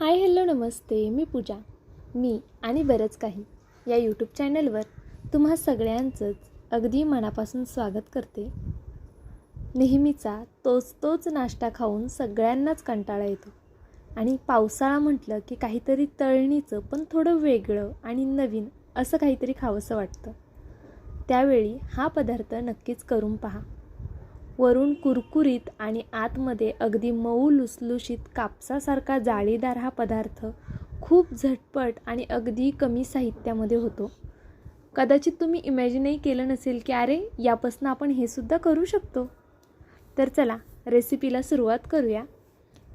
Hi hello नमस्ते. मी पूजा. मी आणि बरंच काही या यूट्यूब चॅनलवर तुम्हा सगळ्यांचंच अगदी मनापासून स्वागत करते. नेहमीचा तोच तोच नाश्ता खाऊन सगळ्यांनाच कंटाळा येतो आणि पावसाळा म्हटलं की काहीतरी तळणीचं पण थोडं वेगळं आणि नवीन असं काहीतरी खावंसं वाटतं. त्यावेळी हा पदार्थ नक्कीच करून पहा. वरून कुरकुरीत आणि आतमध्ये अगदी मऊ लुसलुशीत कापसासारखा जाळीदार हा पदार्थ खूप झटपट आणि अगदी कमी साहित्यामध्ये होतो. कदाचित तुम्ही इमॅजिनही केलं नसेल की अरे यापासून आपण हे सुद्धा करू शकतो. तर चला रेसिपीला सुरुवात करूया.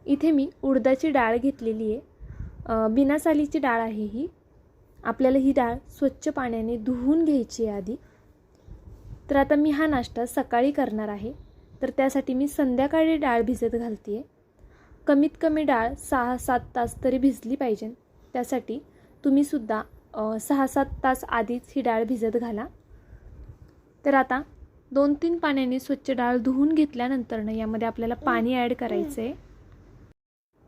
इथे मी उडदाची डाळ घेतलेली आहे. बिना सालीची डाळ आहे ही. आपल्याला ही डाळ स्वच्छ पाण्याने धुवून घ्यायची आहे आधी. तर आता मी हा नाश्ता सकाळी करणार आहे. तर त्यासाठी मी संध्याकाळी डाळ भिजत घालते आहे कमीत कमी डाळ सहा सात तास तरी भिजली पाहिजे. त्यासाठी तुम्हीसुद्धा सहा सात तास आधीच ही डाळ भिजत घाला. तर आता दोन तीन पाण्याने स्वच्छ डाळ धुवून घेतल्यानंतरनं यामध्ये आपल्याला पाणी ॲड करायचं आहे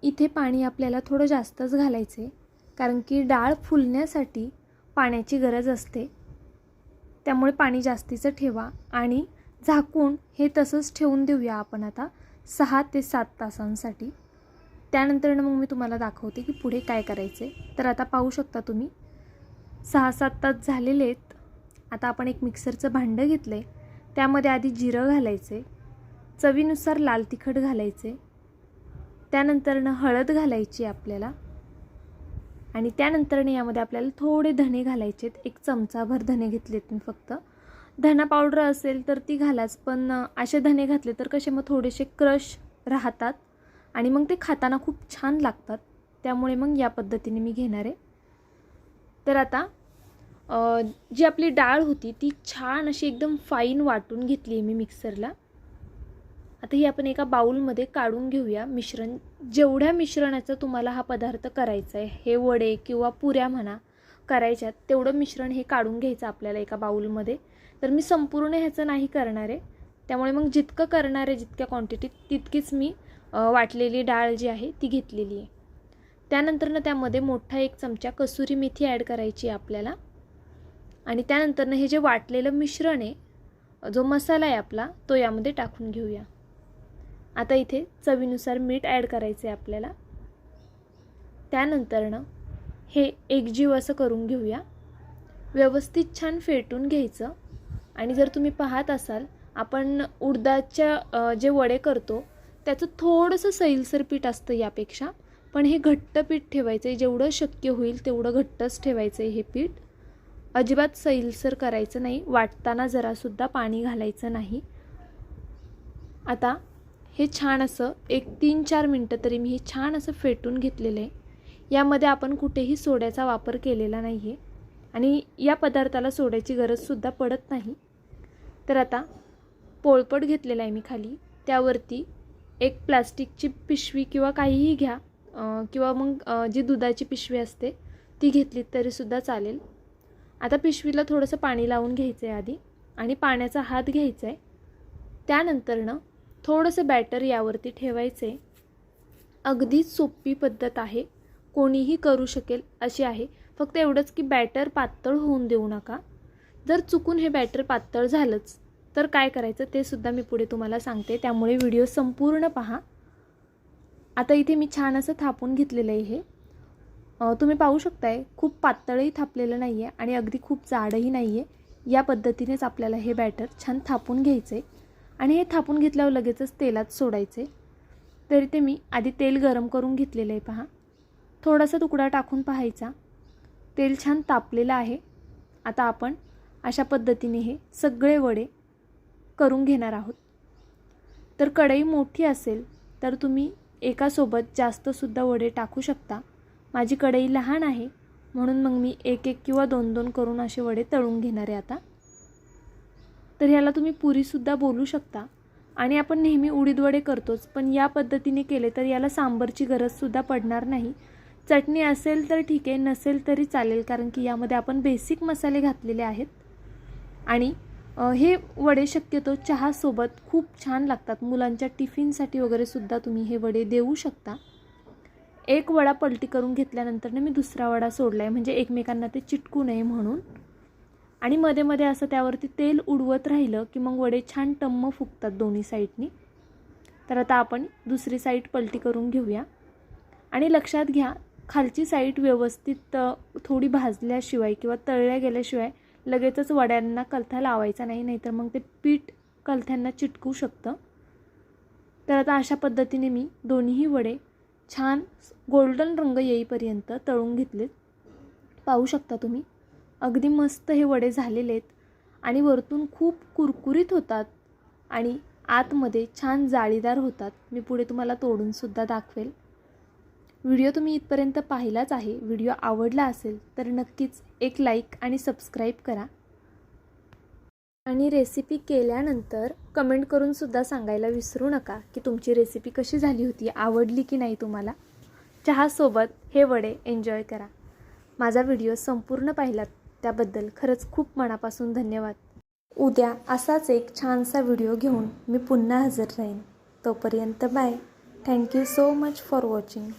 इथे पाणी आपल्याला थोडं जास्तच घालायचं आहे कारण की डाळ फुलण्यासाठी पाण्याची गरज असते. त्यामुळे पाणी जास्तीचं ठेवा आणि झाकून हे तसंच ठेवून देऊया आपण आता सहा ते सात तासांसाठी. त्यानंतर मग मी तुम्हाला दाखवते की पुढे काय करायचे तर आता पाहू शकता तुम्ही सहा सात तास झालेले आहेत. आता आपण एक मिक्सरचं भांडं घेतलं आहे त्यामध्ये आधी जिरं घालायचे चवीनुसार लाल तिखट घालायचे त्यानंतरनं हळद घालायची आपल्याला आणि त्यानंतरनं यामध्ये आपल्याला थोडे धणे घालायचे आहेत एक चमचाभर धणे घेतलेत मी फक्त. धना पावडर असेल तर ती घालाच पण असे धणे घातले तर कसे मग थोडेसे क्रश राहतात आणि मग ते खाताना खूप छान लागतात. त्यामुळे मग या पद्धतीने मी घेणार आहे. तर आता जी आपली डाळ होती ती छान अशी एकदम फाईन वाटून घेतली आहे मी मिक्सरला आता ही आपण एका बाऊलमध्ये काढून घेऊया. मिश्रण जेवढ्या मिश्रणाचा तुम्हाला हा पदार्थ करायचा आहे हे वडे किंवा पुऱ्या म्हणा करायच्यात. तेवढं मिश्रण हे काढून घ्यायचं आपल्याला एका बाऊलमध्ये तर मी संपूर्ण ह्याचं नाही करणार आहे. त्यामुळे मग जितकं करणार आहे जितक्या क्वांटिटीत तितकीच मी वाटलेली डाळ जी आहे ती घेतलेली आहे. त्यानंतरनं त्यामध्ये मोठा एक चमचा कसुरी मेथी ॲड करायची आहे आपल्याला. आणि त्यानंतरनं हे जे वाटलेलं मिश्रण आहे जो मसाला आहे आपला तो यामध्ये टाकून घेऊया. आता इथे चवीनुसार मीठ ॲड करायचं आहे आपल्याला. त्यानंतरनं हे एकजीव असं करून घेऊया. व्यवस्थित छान फेटून घ्यायचं. आणि जर तुम्ही पाहत असाल आपण उडदाच्या जे वडे करतो त्याचं थोडंसं सैलसर पीठ असतं यापेक्षा पण हे घट्ट पीठ ठेवायचं आहे जेवढं शक्य होईल तेवढं घट्टच ठेवायचं आहे हे पीठ. अजिबात सैलसर करायचं नाही. वाटताना जरासुद्धा पाणी घालायचं नाही. आता हे छान असं एक तीन चार मिनटं तरी मी हे छान असं फेटून घेतलेलं आहे. यामध्ये आपण कुठेही सोड्याचा वापर केलेला नाही आहे आणि या पदार्थाला सोड्याची गरजसुद्धा पडत नाही. तर आता पोळपट घेतलेला आहे मी खाली. त्यावरती एक प्लास्टिकची पिशवी किंवा काहीही घ्या किंवा मग जी दुधाची पिशवी असते ती घेतली तरीसुद्धा चालेल. आता पिशवीला थोडंसं पाणी लावून घ्यायचं आहे आधी आणि पाण्याचा हात घ्यायचा आहे त्यानंतरनं थोडंसं बॅटर यावरती ठेवायचं आहे अगदीच सोपी पद्धत आहे. कोणीही करू शकेल अशी आहे. फक्त एवढंच की बॅटर पातळ होऊन देऊ नका. जर चुकून हे बॅटर पातळ झालंच तर काय करायचं ते सुद्धा मी पुढे तुम्हाला सांगते. त्यामुळे व्हिडिओ संपूर्ण पहा. आता इथे मी छान असं थापून घेतलेलं आहे हे. तुम्ही पाहू शकताय खूप पातळही थापलेलं नाही आहे आणि अगदी खूप जाडही नाही आहे या पद्धतीनेच आपल्याला हे बॅटर छान थापून घ्यायचं आहे आणि हे थापून घेतल्यावर लगेचच तेलात सोडायचे तरी ते मी आधी तेल गरम करून घेतलेलं आहे पहा. थोडासा तुकडा टाकून पाहायचा. तेल छान तापलेलं आहे. आता आपण अशा पद्धतीने हे सगळे वडे करून घेणार आहोत. तर कढई मोठी असेल तर तुम्ही एकासोबत जास्तसुद्धा वडे टाकू शकता. माझी कढई लहान आहे म्हणून मग मी एक एक किंवा दोन दोन करून असे वडे तळून घेणार आहे आता. तर ह्याला तुम्ही पुरीसुद्धा बोलू शकता. आणि आपण नेहमी उडीद वडे करतोच पण या पद्धतीने केले तर याला सांबरची गरजसुद्धा पडणार नाही. चटणी असेल तर ठीक आहे नसेल तरी चालेल कारण की यामध्ये आपण बेसिक मसाले घातलेले आहेत. आणि हे वडे शक्यतो चहासोबत खूप छान लागतात. मुलांच्या टिफिनसाठी वगैरे सुद्धा तुम्ही हे वडे देऊ शकता. एक वडा पलटी करून घेतल्यानंतरनं मी दुसरा वडा सोडला आहे म्हणजे एकमेकांना ते चिटकू नये म्हणून. आणि मध्ये मध्ये असं त्यावरती तेल उडवत राहिलं की मग वडे छान टम्म फुगतात दोन्ही साईडनी. तर आता आपण दुसरी साईड पलटी करून घेऊया. आणि लक्षात घ्या खालची साईड व्यवस्थित थोडी भाजल्याशिवाय किंवा तळल्या गेल्याशिवाय लगेचच वड्यांना कलथा लावायचा नाही नाहीतर मग ते पीठ कलथ्यांना चिटकू शकतं. तर आता अशा पद्धतीने मी दोन्हीही वडे छान गोल्डन रंग येईपर्यंत तळून घेतलेत. पाहू शकता तुम्ही अगदी मस्त हे वडे झालेले आहेत आणि वरतून खूप कुरकुरीत होतात आणि आतमध्ये छान जाळीदार होतात. मी पुढे तुम्हाला तोडूनसुद्धा दाखवेल. व्हिडिओ तुम्ही इथपर्यंत पाहिलाच आहे व्हिडिओ आवडला असेल तर नक्कीच एक लाईक आणि सबस्क्राईब करा. आणि रेसिपी केल्यानंतर कमेंट करूनसुद्धा सांगायला विसरू नका की तुमची रेसिपी कशी झाली होती आवडली की नाही तुम्हाला. चहासोबत हे वडे एन्जॉय करा. माझा व्हिडिओ संपूर्ण पाहिलात त्याबद्दल खरंच खूप मनापासून धन्यवाद. उद्या असाच एक छानसा व्हिडिओ घेऊन मी पुन्हा हजर राहीन. तोपर्यंत bye thank you so much for watching